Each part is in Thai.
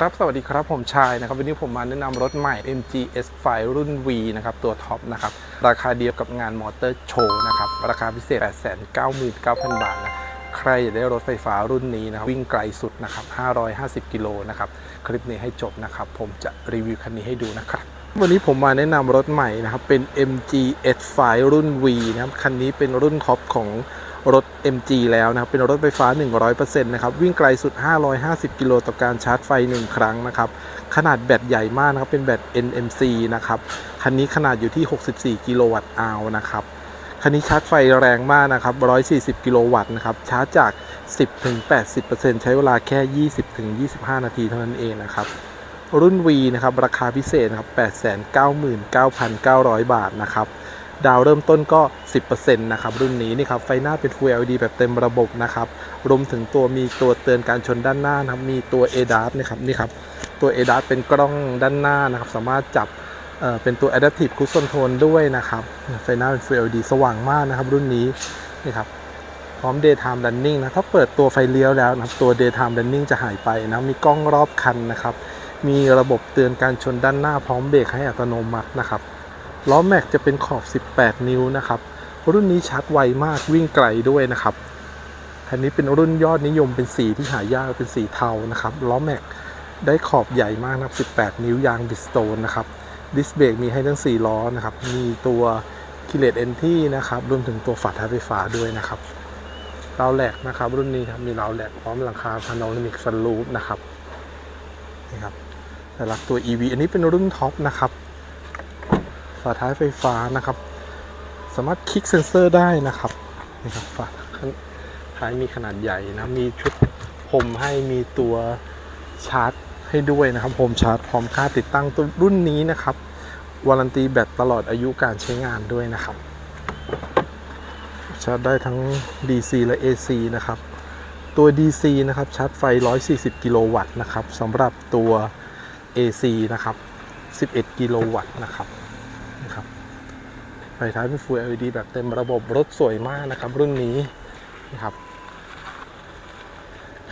ครับ สวัสดีครับ ผมชายนะครับ วันนี้ผมมาแนะนำรถใหม่ MG S5 รุ่น V นะครับ ตัวท็อปนะครับ ราคาเดียวกับงานมอเตอร์โชว์นะครับ ราคาพิเศษ 899,000 บาทนะ ใครอยากได้รถไฟฟ้ารุ่นนี้นะครับ วิ่งไกลสุดนะครับ 550 กิโลนะครับ คลิปนี้ให้จบนะครับ ผมจะรีวิวคันนี้ให้ดูนะครับวันนี้ผมมาแนะนำรถใหม่นะครับ เป็น MG S5 รุ่น V นะครับ คันนี้เป็นรุ่นท็อปของ รถ MG แล้วนะครับ เป็นรถไฟฟ้า 100%นะครับ วิ่งไกลสุด 550 กิโลต่อการชาร์จไฟ 1 ครั้งนะครับ ขนาดแบตใหญ่มากนะครับ เป็นแบต NMC นะครับ คันนี้ขนาดอยู่ที่ 64 กิโลวัตต์อาวนะครับ คันนี้ชาร์จไฟแรงมากนะครับ 140 กิโลวัตต์นะครับ ชาร์จจาก 10-80%ใช้เวลาแค่ 20-25 นาทีเท่านั้นเองนะครับ รุ่น V นะครับ ราคาพิเศษนะครับ 899,900 บาทนะครับ ดาวเริ่มต้นก็ 10%นะครับรุ่นนี้นี่ครับไฟหน้าเป็น Full LED แบบเต็มระบบนะครับรวมถึงตัวมีตัวเตือนการชนด้านหน้านะครับมีตัว ADAS นะครับนี่ครับตัว ADAS เป็นกล้องด้านหน้านะครับสามารถจับเเป็นตัว Adaptive Cruise Control ด้วยนะครับไฟหน้าเป็น Full LED สว่างมากนะครับรุ่นนี้นี่ครับพร้อม Daytime Running นะถ้าเปิดตัวไฟเลี้ยวแล้วนะครับตัว Daytime Running จะหายไปนะมีกล้องรอบคันนะครับมีระบบเตือนการชนด้านหน้าพร้อมเบรกให้อัตโนมัตินะครับ ล้อแม็กจะเป็นขอบ 18 นิ้วนะครับ รุ่นนี้ชาร์จไวมากวิ่งไกลด้วยนะครับคันนี้เป็นรุ่นยอดนิยมเป็นสีที่หายากเป็นสีเทานะครับล้อแม็กได้ขอบใหญ่มากนะครับ 18 นิ้วยางบิสโตนนะครับดิสเบรกมีให้ทั้ง 4 ล้อนะครับ มีตัวคิเลตเอนที่นะครับ รวมถึงตัวฝาท้ายไฟฟ้าด้วยนะครับราวแหลกนะครับ รุ่นนี้ครับมีราวแหลกพร้อมหลังคาพาโนรามิกซันรูฟนะครับนี่ครับแต่ลักตัว EV อันนี้เป็นรุ่นท็อปนะครับ ฝาท้ายไฟฟ้านะครับ สามารถคลิกเซนเซอร์ได้นะครับนี่ครับฝาท้ายมีขนาดใหญ่นะมีชุดพรมให้มีตัวชาร์จให้ด้วยนะครับพรมชาร์จพร้อมค่าติดตั้งตัวรุ่นนี้นะครับวารันตีแบตตลอดอายุการใช้งานด้วยนะครับชาร์จได้ทั้ง DC และ AC นะครับ ตัว DC นะครับชาร์จไฟ 140 กิโลวัตต์นะครับสำหรับตัว AC นะครับ 11 กิโลวัตต์นะครับ นะครับไฟท้ายเป็น Full LED แบบเต็มระบบรถสวยมากนะครับ รุ่นนี้นะครับ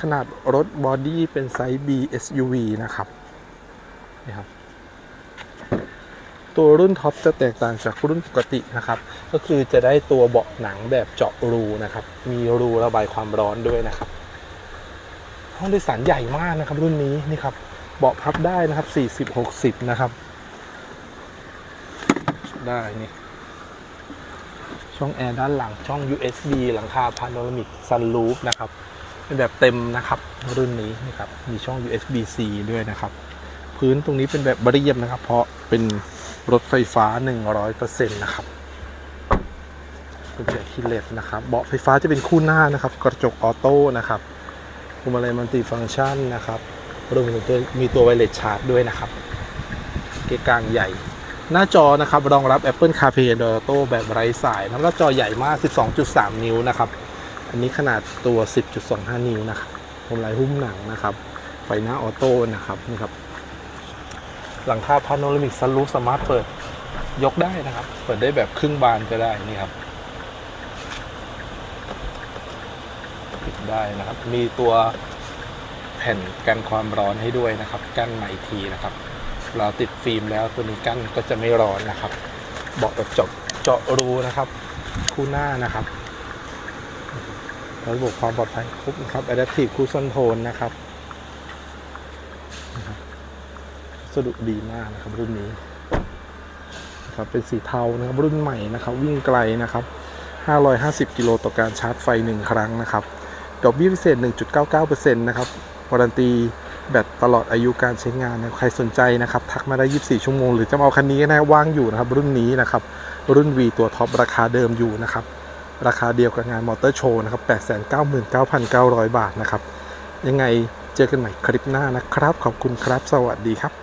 ขนาดรถบอดี้เป็นไซส์ B SUV นะครับนี่ครับ ตัวรุ่นท็อปจะแตกต่างจากรุ่นปกตินะครับ ก็คือจะได้ตัวเบาะหนังแบบเจาะรูนะครับ มีรูระบายความร้อนด้วยนะครับ ห้องโดยสารใหญ่มากนะครับ รุ่นนี้นี่ครับเบาะพับได้นะครับ 40 60 นะครับ ได้นี่ช่องแอร์ด้านหลังช่อง USB หลังคาพาโนรามิกซันรูฟนะครับเป็นแบบเต็มนะครับรุ่นนี้นี่ครับมีช่อง USB-C ด้วยนะครับ พื้นตรงนี้เป็นแบบเรียบนะครับ เพราะเป็นรถไฟฟ้า 100%นะครับเป็นแบบคีเลตนะครับเบาะไฟฟ้าจะเป็นคู่หน้านะครับ กระจกออโต้นะครับพวงมาลัยมัลติฟังก์ชันนะครับรวมถึงตัวมีตัวไวเลสชาร์จด้วยนะครับ เกะกลางใหญ่ หน้าจอนะครับรองรับ Apple CarPlay Android Auto แบบไร้สายนะหน้าจอใหญ่มาก 12.3 นิ้วนะครับ อันนี้ขนาดตัว 10.25 นิ้วนะครับพวงมลัยหุ้มหนังนะครับ ไฟหน้าออโต้นะครับนี่ครับ หลังคาพาโนรามิกซันรูฟสามารถเปิดยกได้นะครับ เปิดได้แบบครึ่งบานก็ได้นี่ครับปิดได้นะครับ มีตัวแผ่นกันความร้อนให้ด้วยนะครับ กั้นใหมทีนะครับ เราติดฟิล์มแล้วตัวนี้กั้นก็จะไม่ร้อนนะครับ เบาะแบบเจาะเจาะรูนะครับ คู่หน้านะครับ ระบบความปลอดภัยครบนะครับ Adaptive Cruise Control นะครับสะดุดดีมากนะครับรุ่นนี้นะครับเป็นสีเทานะครับรุ่นใหม่นะครับ วิ่งไกลนะครับ 550 กิโลต่อการชาร์จไฟ 1 ครั้งนะครับ ดอกเบี้ยพิเศษ 1.99%นะครับวารันตี แบตตลอดอายุการใช้งานนะใครสนใจนะครับทักมาได้ 24 ชั่วโมง หรือจะเอาคันนี้ก็ได้ว่างอยู่นะครับ รุ่นนี้นะครับ รุ่น V ตัวท็อปราคาเดิมอยู่นะครับ ราคาเดียวกับงานมอเตอร์โชว์นะครับ 899,900 บาทนะครับ ยังไงเจอกันใหม่คลิปหน้านะครับ ขอบคุณครับ สวัสดีครับ